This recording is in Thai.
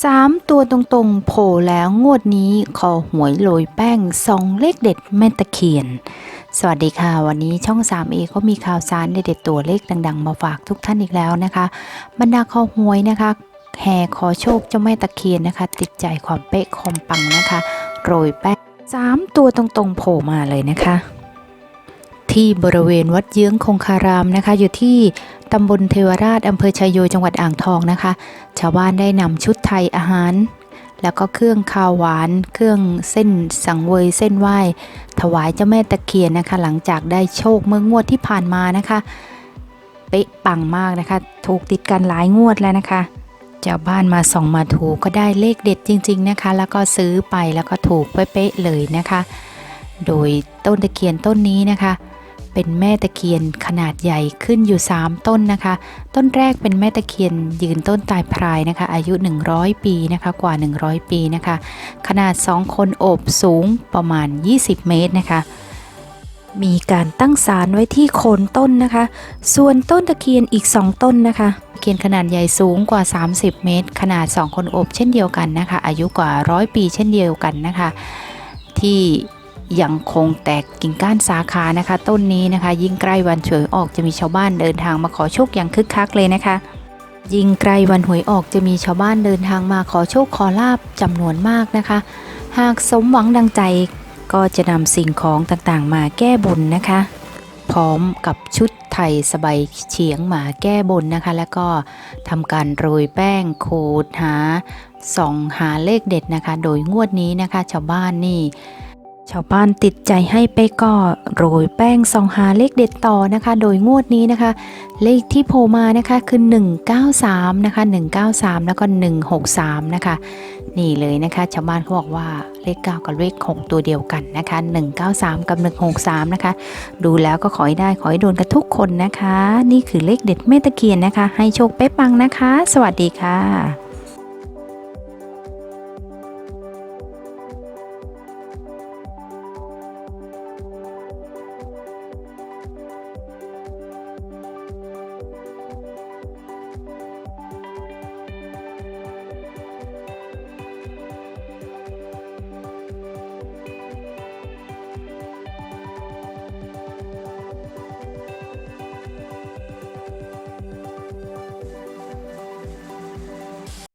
สามตัวตรงๆ โผล่แล้วงวดนี้ขอหวยโรยแป้งซองเลขเด็ดแม่ตะเคียน สวัสดีค่ะ วันนี้ช่อง 3A ก็มีข่าวสารเด็ดๆตัวเลขดังๆ มาฝากทุกท่านอีกแล้วนะคะ บรรดาคอหวยนะคะแห่ขอโชคเจ้าแม่ตะเคียนนะคะ ติดใจความเป๊ะความปังนะคะ โรยแป้งสามตัวตรงๆ โผล่มาเลยนะคะ ที่บริเวณวัดเยื้องคงคารามนะคะ อยู่ที่ตำบลเทวราชอำเภอชัยโยจังหวัดอ่างทองนะคะ ชาวบ้านได้นำชุดไทยอาหาร แล้วก็เครื่องคาวหวาน เครื่องเส้นสังเวยเส้นไหว้ ถวายเจ้าแม่ตะเคียนนะคะ หลังจากได้โชคเมื่องวดที่ผ่านมานะคะเป๊ะปังมากนะคะ ถูกติดกันหลายงวดแล้วนะคะชาวบ้านมาส่องมาถูกก็ได้เลขเด็ดจริง ๆนะคะ แล้วก็ซื้อไปแล้วก็ถูกเป๊ะเลยนะคะ โดยต้นตะเคียนต้นนี้นะคะ เป็นแม่ตะเคียนขนาดใหญ่ขึ้นอยู่ 3 ต้นนะคะ ต้นแรกเป็นแม่ตะเคียนยืนต้นตายพรายนะคะ อายุ 100 ปีนะคะกว่า 100 ปีนะคะ ขนาด 2 คนโอบสูงประมาณ 20 เมตรนะคะ มีการตั้งศาลไว้ที่โคนต้นนะคะ ส่วนต้นตะเคียนอีก 2 ต้นนะคะตะเคียนขนาดใหญ่สูงกว่า 30 เมตร ขนาด 2 คนโอบเช่นเดียวกันนะคะ อายุกว่า 100 ปีเช่นเดียวกันนะคะ ที่ ยังคงแตกกิ่งก้านสาขานะคะ ต้นนี้นะคะ ยิ่งใกล้วันฉวยออกจะมีชาวบ้านเดินทางมาขอโชคอย่างคึกคักเลยนะคะ ยิ่งใกล้วันหวยออกจะมีชาวบ้านเดินทางมาขอโชคขอลาบจำนวนมากนะคะ หากสมหวังดังใจก็จะนำสิ่งของต่างๆ มาแก้บนนะคะ พร้อมกับชุดไทยสบายเฉียงหมาแก้บนนะคะ แล้วก็ทำการโรยแป้งขูดหาส่องหาเลขเด็ดนะคะ โดยงวดนี้นะคะ ชาวบ้านนี่ ชาวบ้านติดใจให้ไปก็โรยแป้งส่องหาเลขเด็ดต่อนะคะ โดยงวดนี้นะคะ เลขที่โผล่มานะคะคือ 193 นะคะ 193 แล้วก็ 163 นะคะ นี่เลยนะคะชาวบ้านเขาบอกว่าเลข 9 กับเลข 6 ตัวเดียวกันนะคะ 193 กับ 163 นะคะ ดูแล้วก็ขอให้ได้ขอให้โดนกันทุกคนนะคะ นี่คือเลขเด็ดแม่ตะเคียนนะคะ ให้โชคเป๊ะปังนะคะ สวัสดีค่ะ